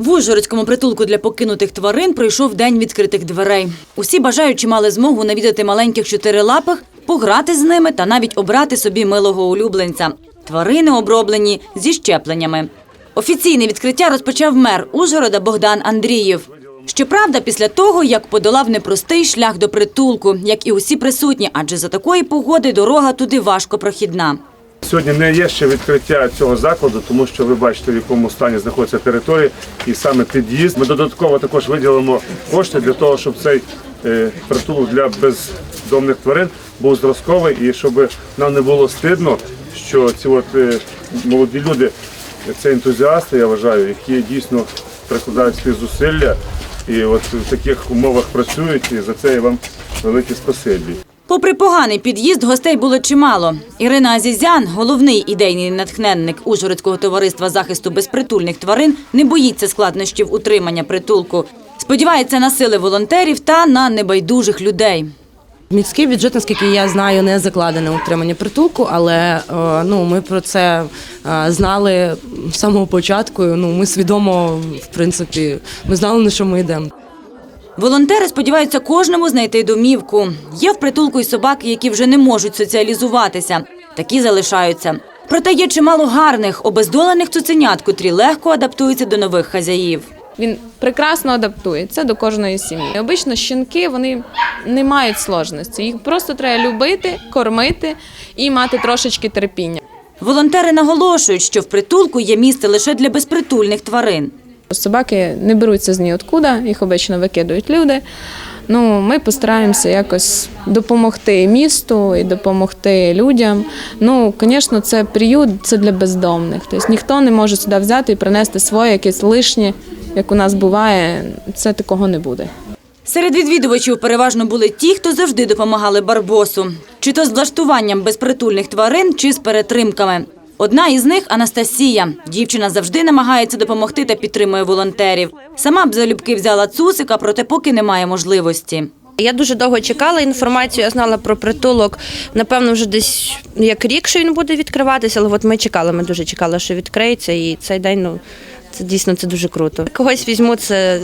В Ужгородському притулку для покинутих тварин пройшов день відкритих дверей. Усі бажаючі мали змогу навідати маленьких чотирилапих, пограти з ними та навіть обрати собі милого улюбленця. Тварини оброблені зі щепленнями. Офіційне відкриття розпочав мер Ужгорода Богдан Андрієв. Щоправда, після того, як подолав непростий шлях до притулку, як і усі присутні, адже за такої погоди дорога туди важко прохідна. Сьогодні не є ще відкриття цього закладу, тому що ви бачите, в якому стані знаходиться територія, і саме під'їзд. Ми додатково також виділимо кошти для того, щоб цей е, притулок для бездомних тварин був зразковий і щоб нам не було стидно, що ці от е, молоді люди, це ентузіасти, я вважаю, які дійсно прикладають свої зусилля і от в таких умовах працюють. І за це я вам велике спасибі. Попри поганий під'їзд, гостей було чимало. Ірина Азізян, головний ідейний натхненник Ужгородського товариства захисту безпритульних тварин, не боїться складнощів утримання притулку. Сподівається на сили волонтерів та на небайдужих людей. Міський бюджет, наскільки я знаю, не закладене утримання притулку, але е, ну ми про це е, знали з самого початку. Ну ми свідомо, в принципі, ми знали на що ми йдемо. Волонтери сподіваються кожному знайти домівку. Є в притулку й собаки, які вже не можуть соціалізуватися. Такі залишаються. Проте є чимало гарних, обездолених цуценят, котрі легко адаптуються до нових хазяїв. Він прекрасно адаптується до кожної сім'ї. Обично щенки вони не мають сложності. Їх просто треба любити, кормити і мати трошечки терпіння. Волонтери наголошують, що в притулку є місце лише для безпритульних тварин. Собаки не беруться з ніоткуда, їх обично викидують люди. Ну, ми постараємося якось допомогти місту і допомогти людям. Ну, звісно, це приют, це для бездомних. Тобто ніхто не може сюди взяти і принести своє якесь лишнє, як у нас буває. Це такого не буде. Серед відвідувачів переважно були ті, хто завжди допомагали Барбосу. Чи то з влаштуванням безпритульних тварин, чи з перетримками. Одна із них Анастасія. Дівчина завжди намагається допомогти та підтримує волонтерів. Сама б залюбки взяла цусика, проте поки немає можливості. Я дуже довго чекала інформацію. Я знала про притулок. Напевно, вже десь як рік, що він буде відкриватися. Але от ми чекали. Ми дуже чекали, що відкриється. І цей день ну це дійсно це дуже круто. Когось візьму, це.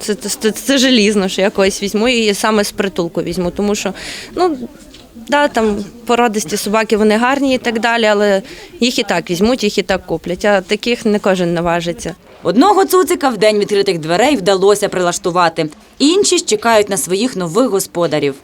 Це, це, це, це желізно, що я когось візьму і саме з притулку візьму, тому що ну да, там породисті собаки вони гарні і так далі, але їх і так візьмуть, їх і так куплять. А таких не кожен наважиться. Одного цуцика в день відкритих дверей вдалося прилаштувати. Інші чекають на своїх нових господарів.